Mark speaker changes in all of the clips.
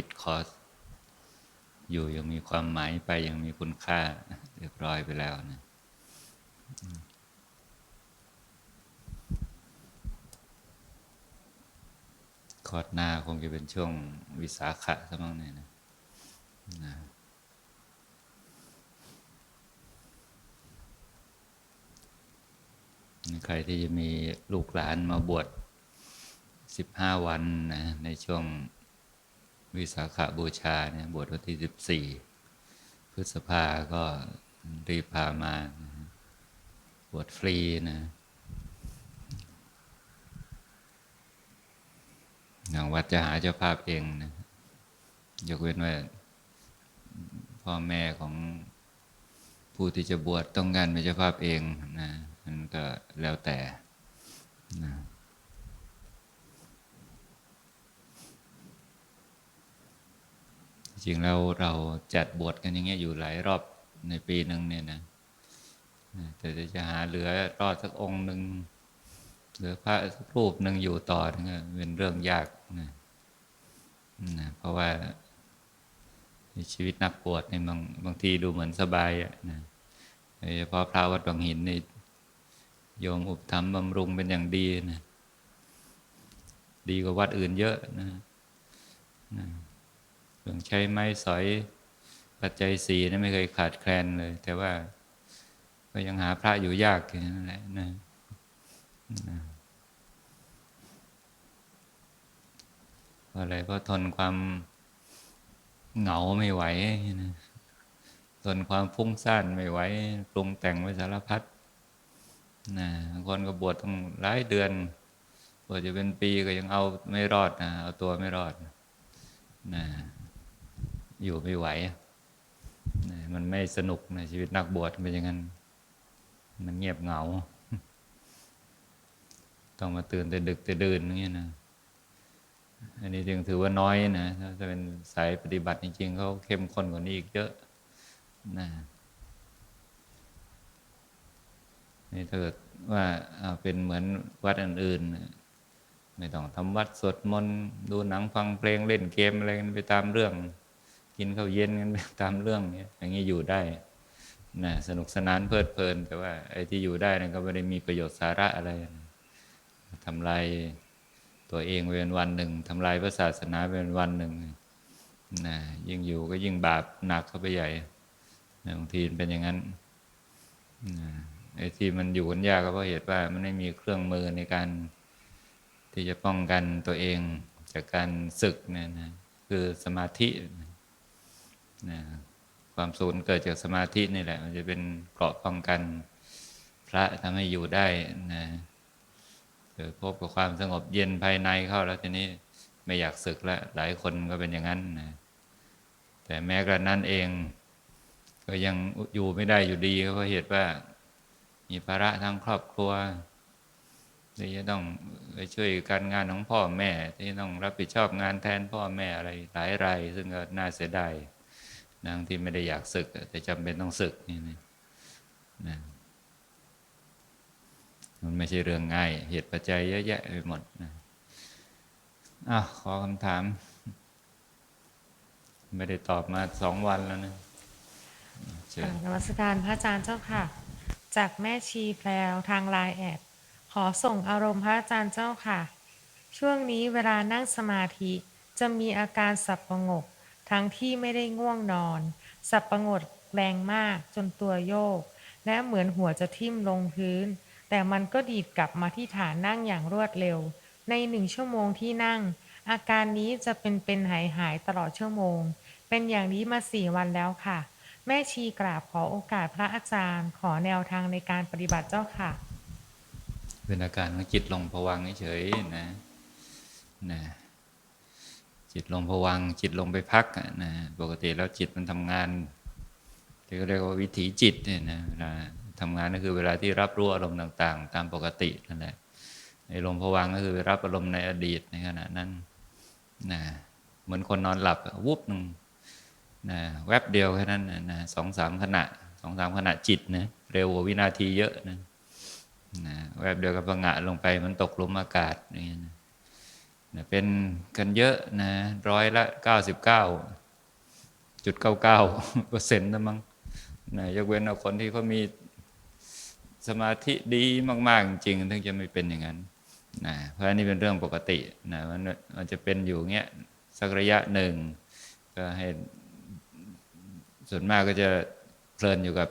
Speaker 1: ปิดคอร์สอยู่ยังมีความหมายไปยังมีคุณค่า เรียบร้อยไปแล้วนะคอร์สหน้าคงจะเป็นช่วงวิสาขะซะมั้งเนี่ยนะนะใครที่จะมีลูกหลานมาบวชสิบห้าวันนะในช่วง วิสาขาบูชาเนี่ยบวชวันที่สิบสี่พฤษภาก็รีบพามาบวชฟรีนะอย่างวัดจะหาเจ้าภาพเองนะยกเว้นว่าพ่อแม่ของผู้ที่จะบวชต้องการเป็นเจ้าภาพเองนะมันก็แล้วแต่นะ จริงแล้วเราจัดบวชกันอย่างเงี้ยอยู่หลายรอบในปีหนึ่งเนี่ยนะแต่จะหาเหลือรอดสักองค์หนึ่งเหลือพระสักรูปหนึ่งอยู่ต่อนี่ก็เป็นเรื่องยากนะนะเพราะว่าชีวิตนักบวชในบางบางทีดูเหมือนสบายอะนะโดยเฉพาะพระวัดบางหินนี่โยมอุปถัมภ์บำรุงเป็นอย่างดีนะ ดีกว่าวัดอื่นเยอะนะนะ รื่องใช้ไม้สอยปัจจัยสี่นี่ไม่เคยขาดแคลนเลย แต่ว่า ก็ยังหาพระอยู่ยากอยู่นั่นแหละนะเพราะอะไรเพราะทนความเหงาไม่ไหวนะทนความฟุ้งซ่านไม่ไหวปรุงแต่งไว้สารพัดนะคนก็บวชต้องหลายเดือนบวชจะเป็นปีก็ยังเอาไม่รอดนะเอาตัวไม่รอดนะ อยู่ไม่ไหว มันไม่สนุกในชีวิตนักบวชเป็นอย่างนั้น มันเงียบเหงา ต้องมาตื่นแต่ดึกแต่ดื่นอย่างเงี้ยนะ อันนี้จึงถือว่าน้อยนะ ถ้าจะเป็นสายปฏิบัติจริงๆเขาเข้มข้นกว่านี้อีกเยอะนะนี่ถ้าเกิดว่าเอาเป็นเหมือนวัดอื่นๆไม่ต้องทำวัดสวดมนต์ดูหนังฟังเพลงเล่นเกมอะไรกันไปตามเรื่อง กินข้าวเย็นกันตามเรื่องเนี้ยอย่างนี้อยู่ได้นะสนุกสนานเพลิดเพลิน แต่ว่าไอ้ที่อยู่ได้นั่นก็ไม่ได้มีประโยชน์สาระอะไรทำลายตัวเองเป็นวันหนึ่งทำลายพระศาสนาเป็นวันหนึ่งนะยิ่งอยู่ก็ยิ่งบาปหนักเข้าไปใหญ่บางทีเป็นอย่างนั้นนะไอ้ที่มันอยู่กันยากก็เพราะเหตุว่ามันไม่มีเครื่องมือในการที่จะป้องกันตัวเองจากการศึกเนี่ยนะคือสมาธินะ ความสูญเกิดจากสมาธินี่แหละ มันจะเป็นเกราะป้องกันพระทำให้อยู่ได้นะเกิดพบกับความสงบเย็นภายในเข้าแล้วทีนี้ไม่อยากศึกแล้วหลายคนก็เป็นอย่างนั้นนะแต่แม้กระนั้นเอง ก็ยังอยู่ไม่ได้อยู่ดีเพราะเหตุว่า มีภาระทางครอบครัวที่จะต้องไปช่วยการงานของพ่อแม่ ที่ต้องรับผิดชอบงานแทนพ่อแม่อะไรหลายรายซึ่งก็น่าเสียดาย นางที่ไม่ได้อยากศึก แต่จำเป็นต้องศึกนี่นะนะมันไม่ใช่เรื่องง่าย เหตุปัจจัยเยอะแยะไปหมดนะอ้าวขอคำถาม ไม่ได้ตอบมาสองวันแล้วนะเชิญ
Speaker 2: กราบนมัสการพระอาจารย์เจ้าค่ะ จากแม่ชีแพรวทางไลน์แอดขอส่งอารมณ์พระอาจารย์เจ้าค่ะ ช่วงนี้เวลานั่งสมาธิจะมีอาการสับประงก ทั้งที่ไม่ได้ง่วงนอน สับประงกแรงมากจนตัวโยก และเหมือนหัวจะทิ่มลงพื้น แต่มันก็ดีดกลับมาที่ฐานนั่งอย่างรวดเร็ว ในหนึ่งชั่วโมงที่นั่ง อาการนี้จะเป็นเป็นหายหายตลอดชั่วโมง เป็นอย่างนี้มาสี่วันแล้วค่ะ แม่ชีกราบขอโอกาสพระอาจารย์ ขอแนวทางในการปฏิบัติเจ้าค่ะ
Speaker 1: เป็นอาการของจิตลงผวังเฉยๆนะนะ จิตลงผวังจิตลงไปพักนะปกติแล้วจิตมันทำงานที่เรียกว่าวิถีจิตเนี่ยนะเวลาทำงานก็คือเวลาที่รับรู้อารมณ์ต่าง ๆ ตามปกตินั่นแหละในลงผวังก็คือไปรับอารมณ์ในอดีตในขณะนั้นนะเหมือนคนนอนหลับวุบหนึ่งนะแวบเดียวแค่นั้นนะสองสามขณะสองสามขณะจิตนะเร็วกว่าวินาทีเยอะนะนะแวบเดียวกับพงะลงไปมันตกลุมอากาศอย่างเงี้ยนะ เป็นกันเยอะนะร้อยละเก้าสิบเก้าจุดเก้าเก้าเปอร์เซ็นต์นะมั้งนะยกเว้นเอาคนที่เขามีสมาธิดีมาก ๆ จริงๆถึงจะไม่เป็นอย่างนั้นนะเพราะนนี้เป็นเรื่องปกตินะมันมันจะเป็นอยู่เงี้ยสักระยะหนึ่ง ก็ให้ส่วนมากก็จะเพลินอยู่กับ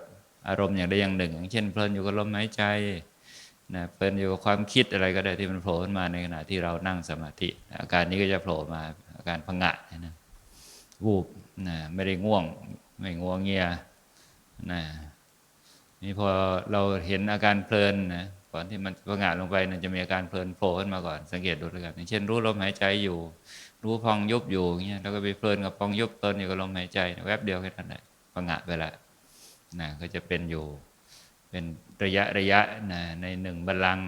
Speaker 1: อารมณ์อย่างใดอย่างหนึ่ง อย่างเช่นเพลินอยู่กับลมหายใจ นะเพลินอยู่กับความคิดอะไรก็ได้ที่มันโผล่ขึ้นมาในขณะที่เรานั่งสมาธิ อาการนี้ก็จะโผล่มาอาการพังงะนะวูบนะไม่ได้ง่วง ไม่ง่วงเงียนะนี่พอเราเห็นอาการเพลินนะก่อนที่มันพังงะลงไปนะจะมีอาการเพลินโผล่ขึ้นมาก่อนสังเกตดูแล้วกันอย่างเช่นรู้ลมหายใจอยู่ รู้พองยุบอยู่อย่างเงี้ยแล้วก็ไปเพลินกับพองยุบตนอยู่กับลมหายใจแวบเดียวแค่นั้นแหละพังงะไปละนะก็จะเป็นอยู่ เป็นระยะระยะนะในหนึ่งบัลลังก์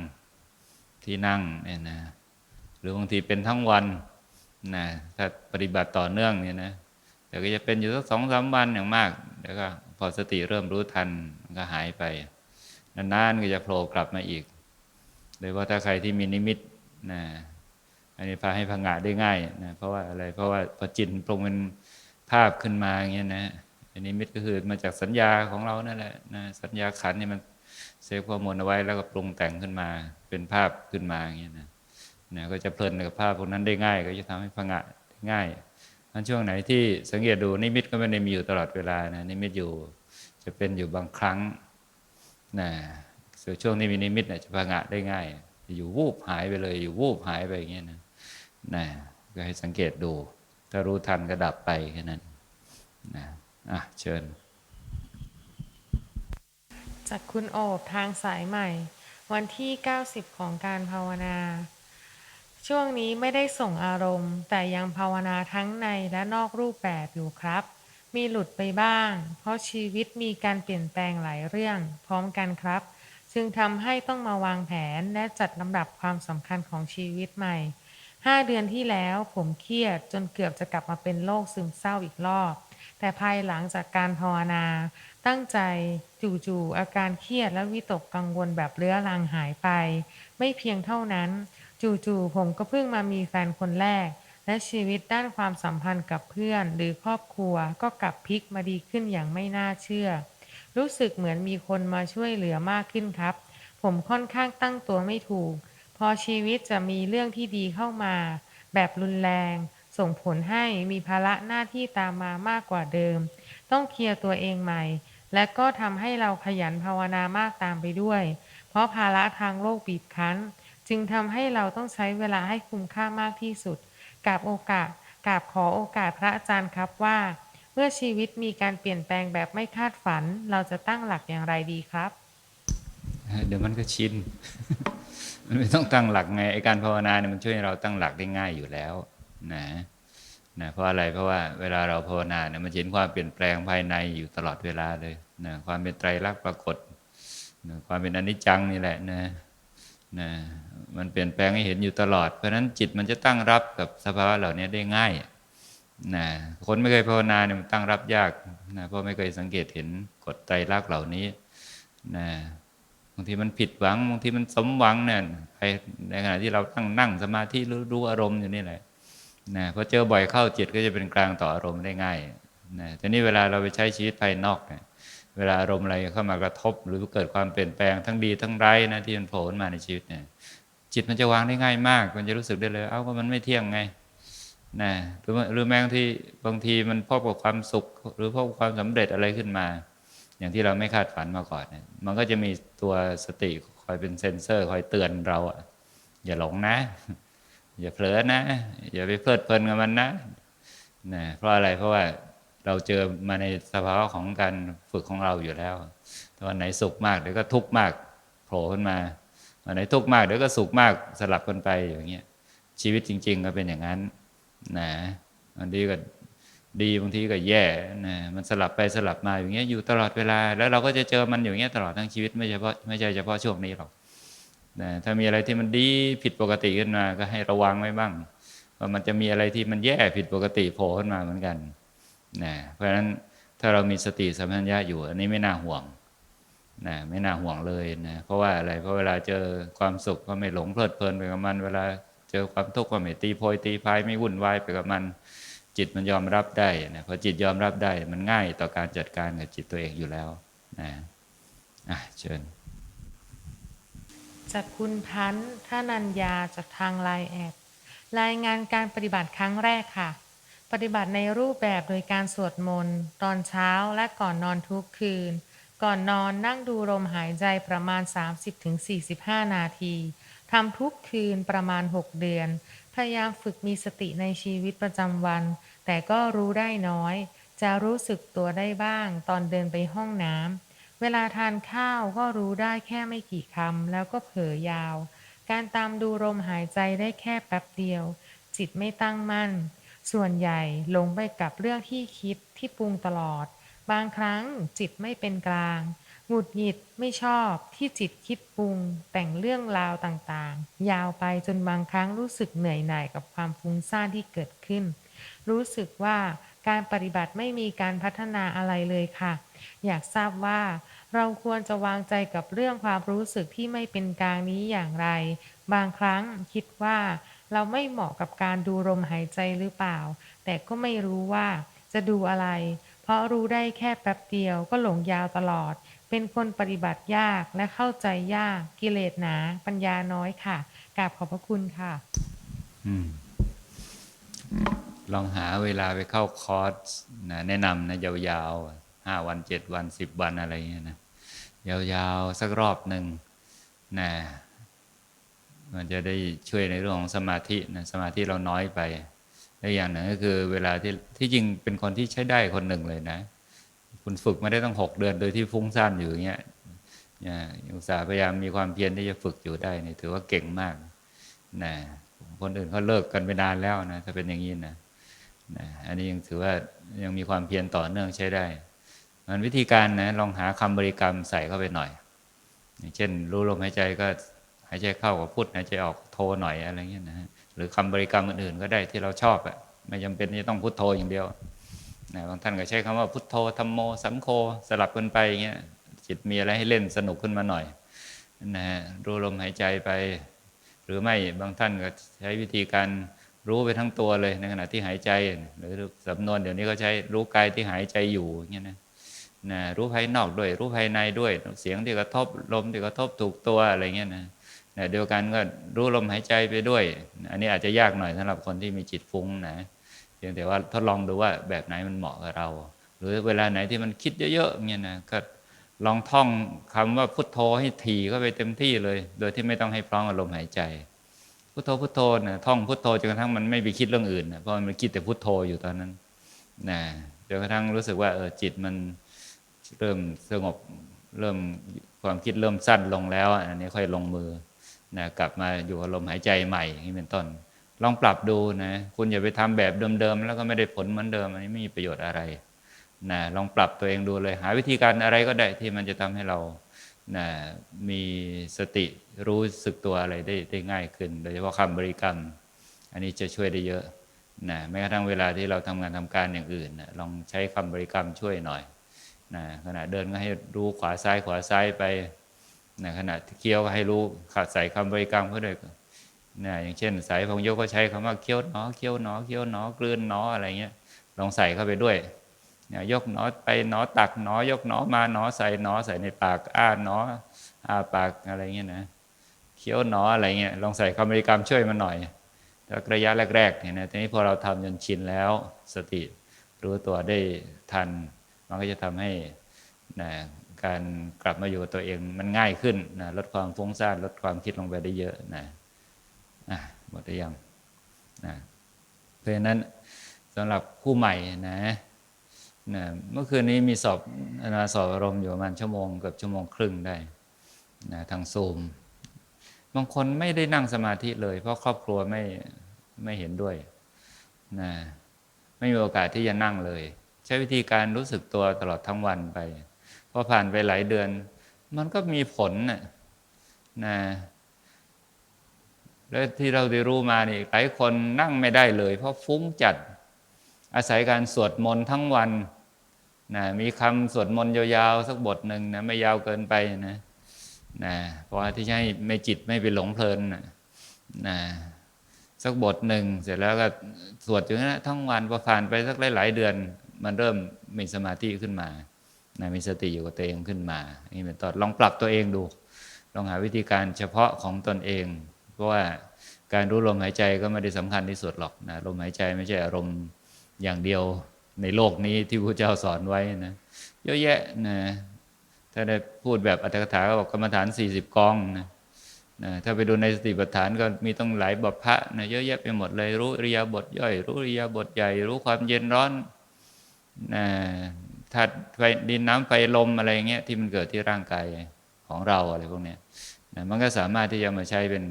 Speaker 1: ที่นั่งเนี่ยนะหรือบางทีเป็นทั้งวันนะถ้าปฏิบัติต่อเนื่องเนี่ยนะแต่ก็จะเป็นอยู่สักสองสามวันอย่างมาก แล้วก็พอสติเริ่มรู้ทันก็หายไป นานๆก็จะโผล่กลับมาอีกโดยว่าถ้าใครที่มีนิมิตนะอันนี้พาให้พังงะได้ง่ายนะเพราะว่าอะไรเพราะว่าพอจิตปรุงเป็นภาพขึ้นมาอย่างเงี้ยนะ นนี้มิตก็คือมาจากสัญญาของเรานั่นแหละนะสัญญาขันนี่มันเซฟข้อมูลเอาไว้แล้วก็ปรุงแต่งขึ้นมา เป็นภาพขึ้นมาอย่างเงี้ยนะนะก็จะเพลินกับภาพพวกนั้นได้ง่าย ก็จะทำให้พังะได้ง่ายอันช่วงไหนที่สังเกตดูนิมิตก็ไม่ได้มีอยู่ตลอดเวลานะนิมิตอยู่จะเป็นอยู่บางครั้งนะส่วนช่วงที่มีนิมิตเนี่ยจะพังงะได้ง่าย อยู่วูบหายไปเลยอยู่วูบหายไปอย่างเงี้ยนะนะก็ให้สังเกตดู ถ้ารู้ทันก็ดับไปแค่นั้นนะ อะเชิญ
Speaker 2: จากคุณโอบทางสายใหม่ วันที่ 90 ของการภาวนา ช่วงนี้ไม่ได้ส่งอารมณ์ แต่ยังภาวนาทั้งในและนอกรูปแบบอยู่ครับ มีหลุดไปบ้าง เพราะชีวิตมีการเปลี่ยนแปลงหลายเรื่อง พร้อมกันครับ จึงทำให้ต้องมาวางแผนและจัดลำดับความสำคัญของชีวิตใหม่ห้าเดือนที่แล้วผมเครียดจนเกือบจะกลับมาเป็นโรคซึมเศร้าอีกรอบ แต่ภายหลังจากการภาวนา ตั้งใจจู่ๆอาการเครียดและวิตกกังวลแบบเรื้อรังหายไป ไม่เพียงเท่านั้น จู่ๆผมก็เพิ่งมามีแฟนคนแรก และชีวิตด้านความสัมพันธ์กับเพื่อน หรือครอบครัวก็กลับพลิกมาดีขึ้นอย่างไม่น่าเชื่อ รู้สึกเหมือนมีคนมาช่วยเหลือมากขึ้นครับ ผมค่อนข้างตั้งตัวไม่ถูก พอชีวิตจะมีเรื่องที่ดีเข้ามา แบบรุนแรง ส่งผลให้มีภาระหน้าที่ตามมามากกว่าเดิม ต้องเคลียร์ตัวเองใหม่ และก็ทำให้เราขยันภาวนามากตามไปด้วย เพราะภาระทางโลกบีบคั้น จึงทำให้เราต้องใช้เวลาให้คุ้มค่ามากที่สุดกราบโอกาสกราบขอโอกาสพระอาจารย์ครับว่า เมื่อชีวิตมีการเปลี่ยนแปลงแบบไม่คาดฝัน เราจะตั้งหลักอย่างไรดีครับ
Speaker 1: เดี๋ยวมันก็ชินมันไม่ต้องตั้งหลักไงไอการภาวนาเนี่ยมันช่วยเราตั้งหลักได้ง่ายอยู่แล้ว นะนะเพราะอะไรเพราะว่าเวลาเราภาวนาเนี่ยมันเห็นความเปลี่ยนแปลงภายในอยู่ตลอดเวลาเลยนะความเป็นไตรลักษณ์ปรากฏนะความเป็นอนิจจังนี่แหละนะนะมันเปลี่ยนแปลงให้เห็นอยู่ตลอด เพราะฉะนั้นจิตมันจะตั้งรับกับสภาวะเหล่านี้ได้ง่ายนะคนไม่เคยภาวนาเนี่ยมันตั้งรับยากนะเพราะไม่เคยสังเกตเห็นกฎไตรลักษณ์เหล่านี้นะบางทีมันผิดหวังบางทีมันสมหวังเนี่ยในขณะที่เราตั้งนั่งสมาธิรู้รู้อารมณ์อยู่นี่แหละ นะพอเจอบ่อยเข้าจิตก็จะเป็นกลางต่ออารมณ์ได้ง่ายนะแต่นี่เวลาเราไปใช้ชีวิตภายนอกเนี่ยเวลาอารมณ์อะไรเข้ามากระทบ หรือเกิดความเปลี่ยนแปลงทั้งดีทั้งร้ายนะที่มันโผล่มาในชีวิตเนี่ยจิตมันจะวางได้ง่ายมาก มันจะรู้สึกได้เลย เอ้าก็มันไม่เที่ยงไงนะหรือหรือแม้บางทีบางทีมันพบกับความสุข หรือพบกับความสำเร็จอะไรขึ้นมา อย่างที่เราไม่คาดฝันมาก่อนเนี่ยมันก็จะมีตัวสติคอยเป็นเซนเซอร์ คอยเตือนเราอะอย่าหลงนะ อย่าเผลอนะ อย่าไปเพลิดเพลินกับมันนะนะเพราะอะไรเพราะว่าเราเจอมาในสภาวะของการฝึกของเราอยู่แล้วตอนไหนสุขมากเดี๋ยวก็ทุกข์มากโผล่ขึ้นมาวันไหนทุกข์มากเดี๋ยวก็สุขมากสลับกันไปอย่างเงี้ยชีวิตจริง ๆ ก็เป็นอย่างนั้นนะบางทีก็ดีบางทีก็แย่นะมันสลับไปสลับมาอย่างเงี้ยอยู่ตลอดเวลา แล้วเราก็จะเจอมันอย่างเงี้ยตลอดทั้งชีวิตไม่เฉพาะไม่ใช่เฉพาะช่วงนี้หรอก นะถ้ามีอะไรที่มันดีผิดปกติขึ้นมา ก็ให้ระวังไว้บ้างว่ามันจะมีอะไรที่มันแย่ผิดปกติโผล่ขึ้นมาเหมือนกันนะเพราะฉะนั้นถ้าเรามีสติสัมปชัญญะอยู่ อันนี้ไม่น่าห่วงนะไม่น่าห่วงเลยนะเพราะว่าอะไรเพราะเวลาเจอความสุขก็ไม่หลงเพลิดเพลินไปกับมัน เวลาเจอความทุกข์ก็ไม่ตีโพยตีพายไม่วุ่นวายไปกับมันจิตมันยอมรับได้นะพอจิตยอมรับได้มันง่ายต่อการจัดการกับจิตตัวเองอยู่แล้วนะอะเชิญ
Speaker 2: จากคุณพันธ์ท่านัญญาจากทางไลน์แอดรายงานการปฏิบัติครั้งแรกค่ะ ปฏิบัติในรูปแบบโดยการสวดมนต์ ตอนเช้าและก่อนนอนทุกคืน ก่อนนอนนั่งดูลมหายใจประมาณ 30-45 นาทีทำทุกคืนประมาณ 6 เดือน พยายามฝึกมีสติในชีวิตประจำวัน แต่ก็รู้ได้น้อย จะรู้สึกตัวได้บ้างตอนเดินไปห้องน้ำ เวลาทานข้าวก็รู้ได้แค่ไม่กี่คำแล้วก็เผลอยาว การตามดูลมหายใจได้แค่แป๊บเดียว จิตไม่ตั้งมั่น ส่วนใหญ่ลงไปกับเรื่องที่คิดที่ปรุงตลอด บางครั้งจิตไม่เป็นกลาง หงุดหงิดไม่ชอบที่จิตคิดปรุง แต่งเรื่องราวต่างๆ ยาวไปจนบางครั้งรู้สึกเหนื่อยหน่ายกับความฟุ้งซ่านที่เกิดขึ้น รู้สึกว่าการปฏิบัติไม่มีการพัฒนาอะไรเลยค่ะ อยากทราบว่าเราควรจะวางใจกับเรื่องความรู้สึกที่ไม่เป็นกลางนี้อย่างไร บางครั้งคิดว่าเราไม่เหมาะกับการดูลมหายใจหรือเปล่า แต่ก็ไม่รู้ว่าจะดูอะไร เพราะรู้ได้แค่แป๊บเดียวก็หลงยาวตลอด เป็นคนปฏิบัติยากและเข้าใจยาก กิเลสหนา ปัญญาน้อยค่ะกราบขอบพระคุณค่ะ
Speaker 1: อืม ลองหาเวลาไปเข้าคอร์สนะแนะนำนะยาวๆห้าวันเจ็ดวันสิบวันอะไรเงี้ยนะยาวๆสักรอบหนึ่งนะมันจะได้ช่วยในเรื่องของสมาธินะสมาธิเราน้อยไปและอย่างหนึ่งก็คือเวลาที่ที่จริงเป็นคนที่ใช้ได้คนหนึ่งเลยนะ คุณฝึกมาได้ตั้งหกเดือนโดยที่ฟุ้งซ่านอยู่อย่างเงี้ยเนี่ยอุตสาห์พยายามมีความเพียรที่จะฝึกอยู่ได้เนี่ยถือว่าเก่งมากนะคนอื่นเขาเลิกกันไปนานแล้วนะถ้าเป็นอย่างนี้นะ นะอันนี้ยังถือว่ายังมีความเพียรต่อเนื่องใช้ได้ มันวิธีการนะลองหาคำบริกรรมใส่เข้าไปหน่อย อย่างเช่น รู้ลมหายใจก็หายใจเข้ากับพุทหายใจออกโทหน่อยอะไรเงี้ยนะหรือคำบริกรรมอื่นๆก็ได้ที่เราชอบอะไม่จำเป็นที่ต้องพุทโธอย่างเดียวนะบางท่านก็ใช้คำว่าพุทโธธรรมโมสัมโฆสลับกันไปอย่างเงี้ยจิตมีอะไรให้เล่นสนุกขึ้นมาหน่อยนะฮะรู้ลมหายใจไป หรือไม่บางท่านก็ใช้วิธีการ รู้ไปทั้งตัวเลยในขณะที่หายใจ หรือสำนวนเดี๋ยวนี้ก็ใช้รู้กายที่หายใจอยู่อย่างเงี้ยนะนะรู้ภายนอกด้วย รู้ภายในด้วย เสียงที่กระทบลมที่กระทบถูกตัวอะไรเงี้ยนะนะเดียวกันก็รู้ลมหายใจไปด้วย อันนี้อาจจะยากหน่อยสำหรับคนที่มีจิตฟุ้งนะเพียงแต่ว่าทดลองดูว่าแบบไหนมันเหมาะกับเรา หรือเวลาไหนที่มันคิดเยอะๆเงี้ยนะก็ลองท่องคำว่าพุทโธให้ถี่เข้าไปเต็มที่เลย โดยที่ไม่ต้องให้พร้อมอารมณ์หายใจ พุทโธพุทโธนะท่องพุทโธจนกระทั่งมันไม่ไปคิดเรื่องอื่นนะเพราะมันคิดแต่พุทโธอยู่ตอนนั้นนะจนกระทั่งรู้สึกว่าเออจิตมันเริ่มสงบเริ่มความคิดเริ่มสั้นลงแล้วอันนี้ค่อยลงมือนะกลับมาอยู่กับลมหายใจใหม่นี้เป็นต้น ลองปรับดูนะคุณอย่าไปทำแบบเดิมๆแล้วก็ไม่ได้ผลเหมือนเดิมอันนี้ไม่มีประโยชน์อะไรนะลองปรับตัวเองดูเลยหาวิธีการอะไรก็ได้ที่มันจะทำให้เรา นะมีสติรู้สึกตัวอะไรได้ได้ง่ายขึ้น โดยเฉพาะคำบริกรรม อันนี้จะช่วยได้เยอะนะแม้กระทั่งเวลาที่เราทำงานทำการอย่างอื่นนะลองใช้คำบริกรรมช่วยหน่อยนะขณะเดินก็ให้รู้ขวาซ้ายขวาซ้ายไปนะขณะเคี้ยวก็ให้รู้ขัดใส่คำบริกรรมเขาด้วยนะอย่างเช่น สายพงโยกก็ใช้คำว่าเคี้ยวหนอเคี้ยวหนอเคี้ยวหนอกลืนหนออะไรเงี้ยลองใส่เข้าไปด้วย เนะยยกหนอไปหนอตักหนอยกหนอมาหนอใส่หนอใส่ในปากอ้าหนออ้าปากอะไรเงี้ยนะเคี้ยวหนออะไรเงี้ยลองใส่คำบริกรรมช่วยมาหน่อยแต่ระยะแรกๆเนี่ยนะทีนี้พอเราทำจนชินแล้วสติรู้ตัวได้ทัน มันก็จะทำให้นะการกลับมาอยู่กับตัวเองมันง่ายขึ้นนะลดความฟุ้งซ่านลดความคิดลงไปได้เยอะนะอะหมดหรือยังนะเพราะฉะนั้นสำหรับผู้ใหม่นะ นะเมื่อคืนนี้มีสอบนาสอบอารมณ์อยู่ประมาณชั่วโมงเกือบชั่วโมงครึ่งได้นะทางซูม บางคนไม่ได้นั่งสมาธิเลย เพราะครอบครัวไม่ไม่เห็นด้วยนะไม่มีโอกาสที่จะนั่งเลย ใช้วิธีการรู้สึกตัวตลอดทั้งวันไปพอผ่านไปหลายเดือน มันก็มีผลนะนะแล้วที่เราได้รู้มานี่หลายคนนั่งไม่ได้เลย เพราะฟุ้งจัดอาศัยการสวดมนต์ทั้งวัน นะมีคำสวดมนต์ยาวๆสักบทหนึ่งนะไม่ยาวเกินไปนะนะเพราะว่าที่ให้ไม่จิตไม่ไปหลงเพลินนะนะสักบทหนึ่งเสร็จแล้วก็สวดอยู่นั้นนะทั้งวันพอผ่านไปสักหลายๆเดือน มันเริ่มมีสมาธิขึ้นมานะมีสติอยู่กับตัวเองขึ้นมา นี่เป็นต้นลองปรับตัวเองดู ลองหาวิธีการเฉพาะของตนเอง เพราะว่าการรู้ลมหายใจก็ไม่ได้สำคัญที่สุดหรอกนะลมหายใจไม่ใช่อารมณ์อย่างเดียว ในโลกนี้ที่พระเจ้าสอนไว้นะเยอะแยะนะถ้าได้พูดแบบอัตถกถาก็บอกกรรมฐาน 40 กองนะนะถ้าไปดูในสติปัฏฐานก็มีต้องหลายบทพระนะเยอะแยะไปหมดเลยรู้อริยาบทย่อย รู้อริยาบทใหญ่ รู้ความเย็นร้อนนะธาตุไฟดินน้ำไฟลมอะไรเงี้ยที่มันเกิดที่ร่างกายของเราอะไรพวกเนี้ยนะมันก็สามารถที่จะมาใช้เป็น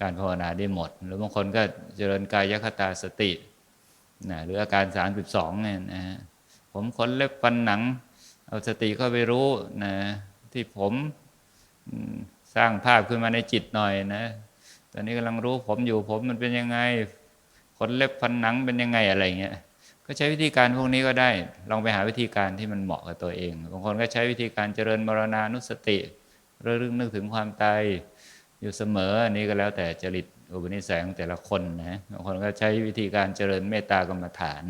Speaker 1: การภาวนาได้หมด หรือบางคนก็เจริญกายคตาสติ นะหรืออาการ32เนี่ยนะฮะผมขนเล็บฟันหนัง เอาสติเข้าไปรู้นะที่ผมสร้างภาพขึ้นมาในจิตหน่อยนะตอนนี้กำลังรู้ผมอยู่ผมมันเป็นยังไงขนเล็บฟันหนังเป็นยังไงอะไรเงี้ยก็ใช้วิธีการพวกนี้ก็ได้ ลองไปหาวิธีการที่มันเหมาะกับตัวเองบางคนก็ใช้วิธีการเจริญมรณานุสติเรื่องนึกถึงความตายอยู่เสมออันนี้ก็แล้วแต่จริต อุปนิสัยของแต่ละคนนะบางคนก็ใช้วิธีการเจริญเมตตากรรมฐาน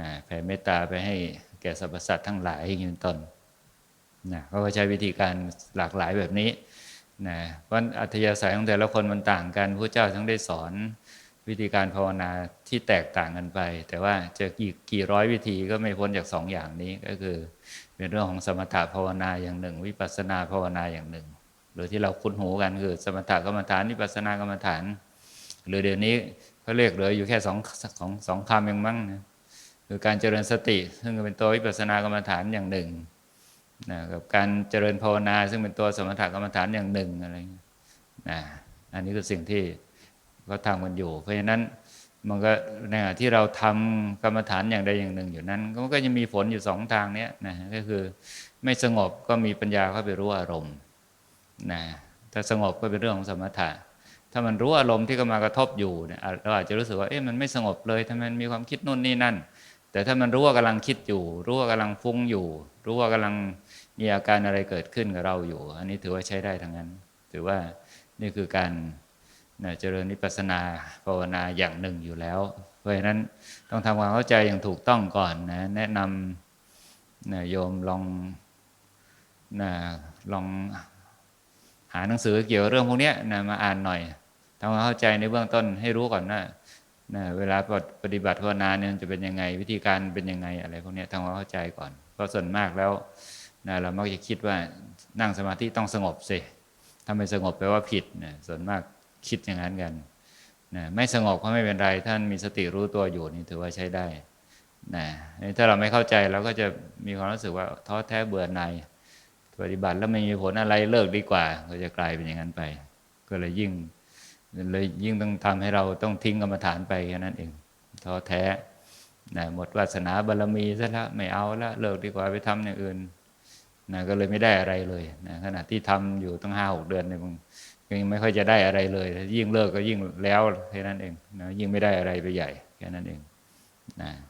Speaker 1: นะแผ่เมตตาไปให้แก่สรรพสัตว์ทั้งหลายอย่างนี้เป็นต้นนะเขาก็ใช้วิธีการหลากหลายแบบนี้นะเพราะอัธยาศัยของแต่ละคนมันต่างกันพระเจ้าทั้งได้สอนวิธีการภาวนาที่แตกต่างกันไป แต่ว่าจะกี่กี่ร้อยวิธีก็ไม่พ้นจากสองอย่างนี้ก็คือ เป็นเรื่องของสมถะภาวนาอย่างหนึ่ง วิปัสสนาภาวนาอย่างหนึ่ง หรือที่เราคุ้นหูกันคือสมถกรรมฐานวิปัสนากรรมฐาน หรือเดี๋ยวนี้เขาเรียกเหลืออยู่แค่สองสองสองคำเองมั้งนะคือการเจริญสติ ซึ่งเป็นตัววิปัสสนากรรมฐานอย่างหนึ่งนะกับการเจริญภาวนา ซึ่งเป็นตัวสมถกรรมฐานอย่างหนึ่งอะไรนะอันนี้คือสิ่งที่เขาทำกันอยู่ เพราะฉะนั้นมันก็ในขณะที่เราทำกรรมฐานอย่างใดอย่างหนึ่งอยู่นั้นมันก็จะมีผลอยู่สองทางเนี้ยนะก็คือไม่สงบก็มีปัญญาเข้าไปรู้อารมณ์ นะถ้าสงบก็เป็นเรื่องของสมถะ ถ้ามันรู้อารมณ์ที่กำลังกระทบอยู่เนี่ยเราอาจจะรู้สึกว่าเอ๊ะมันไม่สงบเลยทำไมมันมีความคิดนู่นนี่นั่น แต่ถ้ามันรู้ว่ากำลังคิดอยู่ รู้ว่ากำลังฟุ้งอยู่ รู้ว่ากำลังมีอาการอะไรเกิดขึ้นกับเราอยู่ อันนี้ถือว่าใช้ได้ทั้งนั้น ถือว่านี่คือการเจริญนิพพานาภาวนาอย่างหนึ่งอยู่แล้ว เพราะฉะนั้นต้องทำความเข้าใจอย่างถูกต้องก่อนนะแนะนำนะโยมลองนะลอง หาหนังสือเกี่ยวกับเรื่องพวกนี้นะมาอ่านหน่อยทำความเข้าใจในเบื้องต้นให้รู้ก่อนว่านะเวลาปฏิบัติภาวนาเนี่ยจะเป็นยังไง วิธีการเป็นยังไงอะไรพวกนี้ทำความเข้าใจก่อน เพราะส่วนมากแล้วนะเรามักจะคิดว่านั่งสมาธิต้องสงบสิถ้าไม่สงบแปลว่าผิดนะส่วนมากคิดอย่างนั้นกันนะไม่สงบก็ไม่เป็นไร ท่านมีสติรู้ตัวอยู่นี่ถือว่าใช้ได้นะถ้าเราไม่เข้าใจเราก็จะมีความรู้สึกว่าท้อแท้เบื่อหน่าย ปฏิบัติแล้วไม่มีผลอะไรเลิกดีกว่า ก็จะกลายเป็นอย่างนั้นไป ก็เลยยิ่งเลยยิ่งต้องทำให้เราต้องทิ้งกรรมฐานไปแค่นั้นเองท้อแท้นะหมดวาสนาบารรมีซะแล้วไม่เอาละเลิกดีกว่าไปทำอย่างอื่นนะก็เลยไม่ได้อะไรเลยนะขณะที่ทำอยู่ตั้งห้าหกเดือนเนี่ยมันยังไม่ค่อยจะได้อะไรเลย ยิ่งเลิกก็ยิ่งแล้วแค่นั้นเองนะยิ่งไม่ได้อะไรไปใหญ่แค่นั้นเองนะ